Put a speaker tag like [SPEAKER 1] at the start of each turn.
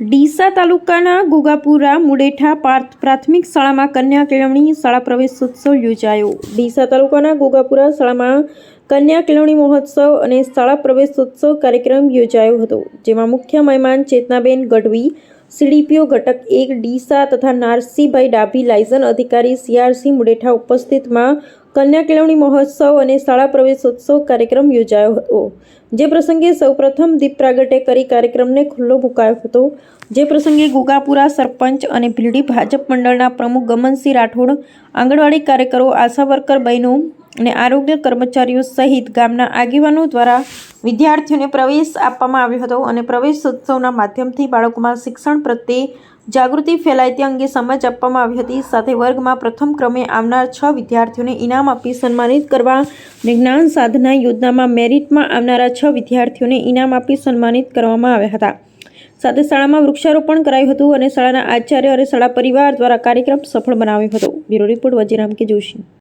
[SPEAKER 1] ડીસા તાલુકાના ગોગાપુરા મુડેઠા પાર્થ પ્રાથમિક શાળામાં કન્યા કેળવણી શાળા પ્રવેશોત્સવ યોજાયો. ડીસા તાલુકાના ગોગાપુરા શાળામાં કન્યા કેળવણી મહોત્સવ અને શાળા પ્રવેશોત્સવ કાર્યક્રમ યોજાયો હતો, જેમાં મુખ્ય મહેમાન ચેતનાબેન ગઢવી, સીડીપીઓ ઘટક એક ડીસા તથા નારસીભાઈ ડાભી લાયઝન અધિકારી સીઆરસી મુડેઠા ઉપસ્થિતમાં કન્યા કેળવણી મહોત્સવ અને શાળા પ્રવેશોત્સવ કાર્યક્રમ યોજાયો હતો. જે પ્રસંગે સૌપ્રથમ દીપ પ્રાગટ્ય કરી કાર્યક્રમને ખુલ્લો મુકાયો હતો. જે પ્રસંગે ગુગાપુરા સરપંચ અને ભીલડી ભાજપ મંડળના પ્રમુખ ગમનસિંહ રાઠોડ, આંગણવાડી કાર્યકરો, આશા વર્કર બહેનો અને આરોગ્ય કર્મચારીઓ સહિત ગામના આગેવાનો દ્વારા વિદ્યાર્થીઓને પ્રવેશ આપવામાં આવ્યો હતો અને પ્રવેશ ઉત્સવના માધ્યમથી બાળકોમાં શિક્ષણ પ્રત્યે જાગૃતિ ફેલાય તે અંગે સમજ આપવામાં આવી હતી. સાથે વર્ગમાં પ્રથમ ક્રમે આવનાર છ વિદ્યાર્થીઓને ઇનામ આપી સન્માનિત કરવા અને જ્ઞાન સાધના યોજનામાં મેરિટમાં આવનારા છ વિદ્યાર્થીઓને ઇનામ આપી સન્માનિત કરવામાં આવ્યા હતા. સાથે શાળામાં વૃક્ષારોપણ કરાયું હતું અને શાળાના આચાર્ય અને શાળા પરિવાર દ્વારા કાર્યક્રમ સફળ બનાવ્યો હતો. બ્યુરો રિપોર્ટ વજીરામ કે જોશી.